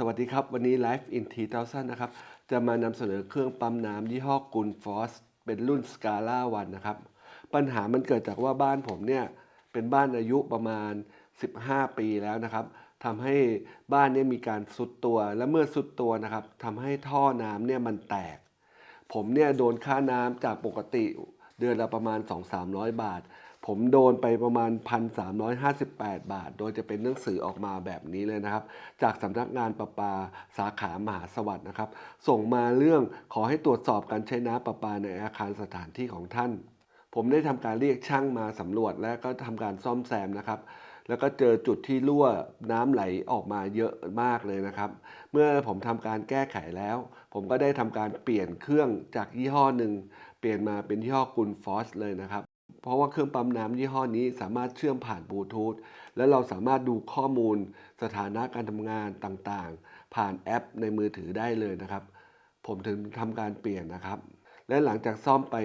สวัสดีครับ วันนี้ Life in t 0 0 0 นะครับ จะมานำเสนอเครื่องปั๊มน้ำยี่ห้อกุลฟอสเป็นรุ่น Scala 1นะครับ ปัญหามันเกิดจากว่าบ้านผมเนี่ย เป็นบ้านอายุประมาณ 15 ปีแล้วนะครับทำให้บ้านเนี่ยมีการสุดตัวและเมื่อสุดตัวนะครับทำให้ท่อน้ำเนี่ยมันแตก ผมเนี่ยโดนค่าน้ำจากปกติเดือนละประมาณ 2-300 บาท ผมโดนไปประมาณ 1,358 บาท โดยจะเป็นหนังสือออกมาแบบนี้เลยนะครับ จากสำนักงานประปาสาขามหาสวัสดิ์นะครับ ส่งมาเรื่องขอให้ตรวจสอบการใช้น้ำประปาในอาคารสถานที่ของท่าน ผมได้ทำการเรียกช่างมาสำรวจและก็ทำการซ่อมแซมนะครับแล้วก็เจอจุดที่รั่วน้ำไหลออกมาเยอะมากเลยนะครับ เมื่อผมทำการแก้ไขแล้ว ผมก็ได้ทำการเปลี่ยนเครื่องจากยี่ห้อหนึ่ง เปลี่ยนมาเป็นยี่ห้อกุลฟอสเลยนะครับ เพราะว่าเครื่องปั๊มน้ำยี่ห้อนี้สามารถเชื่อมผ่านบลูทูธและเราสามารถดูข้อมูลสถานะการทำงานต่างๆ ผ่านแอปในมือถือได้เลยนะครับ ผมถึงทำการเปลี่ยนนะครับ และหลังจากซ่อมไป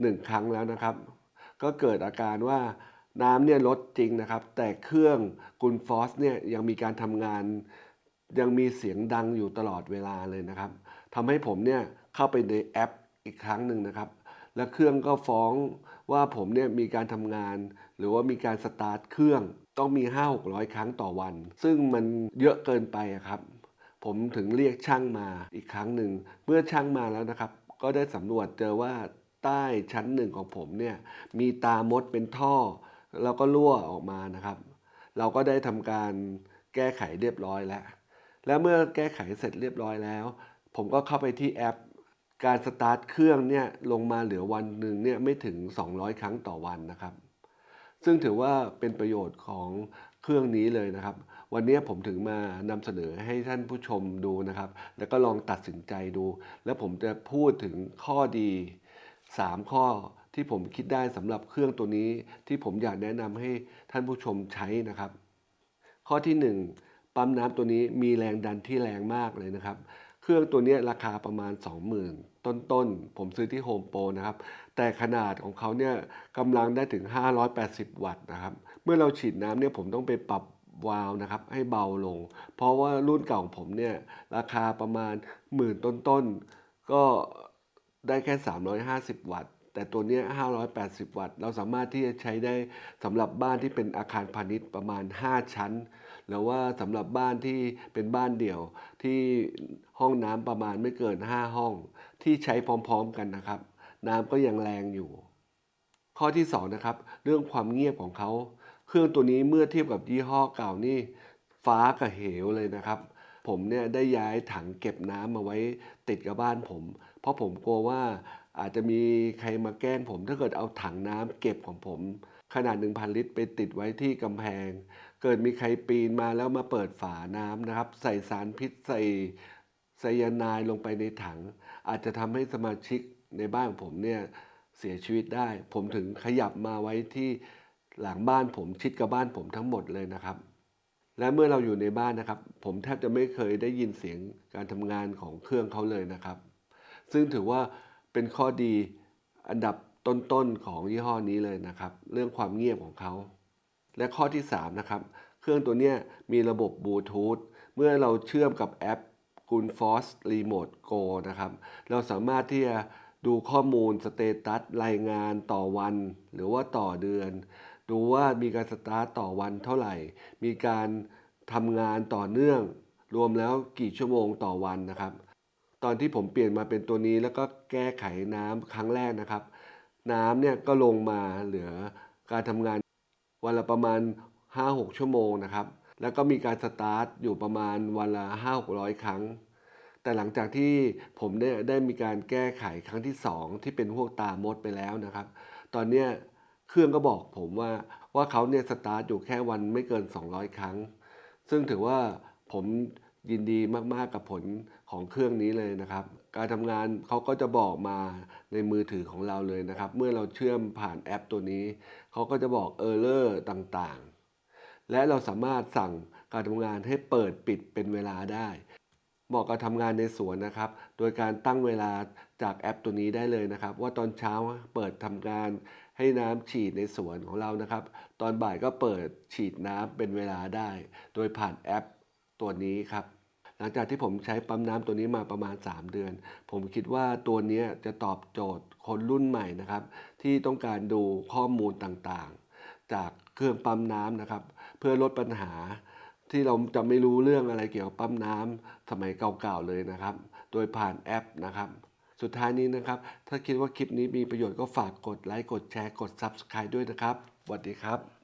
หนึ่งครั้งแล้วนะครับ ก็เกิดอาการว่าน้ำเนี่ยลดจริงนะครับ แต่เครื่องกุลฟอสเนี่ยยังมีการทำงาน ยังมีเสียงดังอยู่ตลอดเวลาเลยนะครับทำให้ผมเนี่ยเข้าไปในแอปอีกครั้งหนึ่งนะครับ และเครื่องก็ฟ้องว่าผมเนี่ยมีการทำงาน หรือว่ามีการสตาร์ทเครื่องต้องมี 5 6 0 0 ครั้งต่อวัน ซึ่งมันเยอะเกินไปครับ ผมถึงเรียกช่างมาอีกครั้งหนึ่ง เมื่อช่างมาแล้วนะครับ ก็ได้สำรวจเจอว่าใต้ชั้นหนึ่งของผมเนี่ยมีตามดเป็นท่อ แล้วก็รั่วออกมานะครับ เราก็ได้ทำการแก้ไขเรียบร้อยแล้ว แล้วเมื่อแก้ไขเสร็จเรียบร้อยแล้ว ผมก็เข้าไปที่แอป การสตาร์ทเครื่องเนี่ยลงมาเหลือวันหนึ่งเนี่ยไม่ถึง 200 ครั้งต่อวันนะครับ ซึ่งถือว่าเป็นประโยชน์ของเครื่องนี้เลยนะครับ วันนี้ผมถึงมานำเสนอให้ท่านผู้ชมดูนะครับ แล้วก็ลองตัดสินใจดู แล้วผมจะพูดถึงข้อดี 3 ข้อที่ผมคิดได้สำหรับเครื่องตัวนี้ ที่ผมอยากแนะนำให้ท่านผู้ชมใช้นะครับ ข้อที่ 1 ปั๊มน้ำตัวนี้มีแรงดันที่แรงมากเลยนะครับ เครื่องตัวนี้ราคาประมาณ 20,000 ต้นๆ ผมซื้อที่โฮมโปรนะครับ แต่ขนาดของเขาเนี่ยกำลังได้ถึง 580 วัตต์นะครับ เมื่อเราฉีดน้ำเนี่ยผมต้องไปปรับวาล์วนะครับให้เบาลง เพราะว่ารุ่นเก่าของผมเนี่ยราคาประมาณหมื่นต้นๆ ก็ได้แค่ 350 วัตต์ แต่ตัวเนี้ย580 วัตต์ เราสามารถที่จะใช้ได้สำหรับบ้านที่เป็นอาคารพาณิชย์ประมาณ 5 ชั้น หรือว่าสำหรับบ้านที่เป็นบ้านเดี่ยวที่ห้องน้ำประมาณไม่เกิน 5 ห้อง ที่ใช้พร้อมๆกันนะครับ น้ำก็ยังแรงอยู่ ข้อที่2นะครับเรื่องความเงียบของเขา เครื่องตัวนี้เมื่อเทียบกับยี่ห้อเก่านี่ฟ้ากับเหวเลยนะครับ ผมเนี่ยได้ย้ายถังเก็บน้ำมาไว้ติดกับบ้านผม เพราะผมกลัวว่าอาจจะมีใครมาแกล้งผม ถ้าเกิดเอาถังน้ำเก็บของผม ขนาด 1,000 ลิตรไปติดไว้ที่กำแพง เกิดมีใครปีนมาแล้วมาเปิดฝาน้ำนะครับ ใส่สารพิษใส่ไซยาไนด์ลงไปในถัง อาจจะทำให้สมาชิกในบ้านของผมเนี่ยเสียชีวิตได้ ผมถึงขยับมาไว้ที่หลังบ้านผมชิดกับบ้านผมทั้งหมดเลยนะครับ และเมื่อเราอยู่ในบ้านนะครับ ผมแทบจะไม่เคยได้ยินเสียงการทำงานของเครื่องเขาเลยนะครับ ซึ่งถือว่าเป็นข้อดีอันดับต้นๆของยี่ห้อนี้เลยนะครับ เรื่องความเงียบของเขา และข้อที่ 3 นะครับ เครื่องตัวนี้มีระบบบลูทูธเมื่อเราเชื่อมกับแอป g u n f o r c e Remote Go นะครับ เราสามารถที่จะดูข้อมูลสเตตัสรายงานต่อวัน หรือว่าต่อเดือน ดูว่ามีการสตาร์ตต่อวันเท่าไหร่ มีการทำงานต่อเนื่อง รวมแล้วกี่ชั่วโมงต่อวันนะครับ ตอนที่ผมเปลี่ยนมาเป็นตัวนี้แล้วก็แก้ไขน้ำครั้งแรกนะครับ น้ำเนี่ยก็ลงมาเหลือการทำงาน วันละประมาณ 5-6 ชั่วโมงนะครับ แล้วก็มีการสตาร์ทอยู่ประมาณวันละ 5-600 ครั้ง แต่หลังจากที่ผมได้ได้มีการแก้ไขครั้งที่ 2 ที่เป็นพวกตามดไปแล้วนะครับ ตอนเนี้ยเครื่องก็บอกผมว่าว่าเขาเนี่ยสตาร์ทอยู่แค่วันไม่เกิน 200 ครั้ง ซึ่งถือว่าผม ยินดีมากๆกับผลของเครื่องนี้เลยนะครับ การทำงานเขาก็จะบอกมาในมือถือของเราเลยนะครับ เมื่อเราเชื่อมผ่านแอปตัวนี้ เขาก็จะบอกเออร์เลอร์ต่างๆ และเราสามารถสั่งการทำงานให้เปิดปิดเป็นเวลาได้เหมาะกับทำงานในสวนนะครับ โดยการตั้งเวลาจากแอปตัวนี้ได้เลยนะครับ ว่าตอนเช้าเปิดทำการให้น้ำฉีดในสวนของเรานะครับ ตอนบ่ายก็เปิดฉีดน้ำเป็นเวลาได้ โดยผ่านแอปตัวนี้ครับ หลังจากที่ผมใช้ปั๊มน้ำตัวนี้มาประมาณ 3 เดือน ผมคิดว่าตัวนี้จะตอบโจทย์คนรุ่นใหม่นะครับ ที่ต้องการดูข้อมูลต่างๆ จากเครื่องปั๊มน้ำนะครับ เพื่อลดปัญหาที่เราจะไม่รู้เรื่องอะไรเกี่ยวกับปั๊มน้ำสมัยเก่าๆเลยนะครับ โดยผ่านแอปนะครับ สุดท้ายนี้นะครับ ถ้าคิดว่าคลิปนี้มีประโยชน์ก็ฝากกดไลค์ กดแชร์ กด Subscribe ด้วยนะครับสวัสดีครับ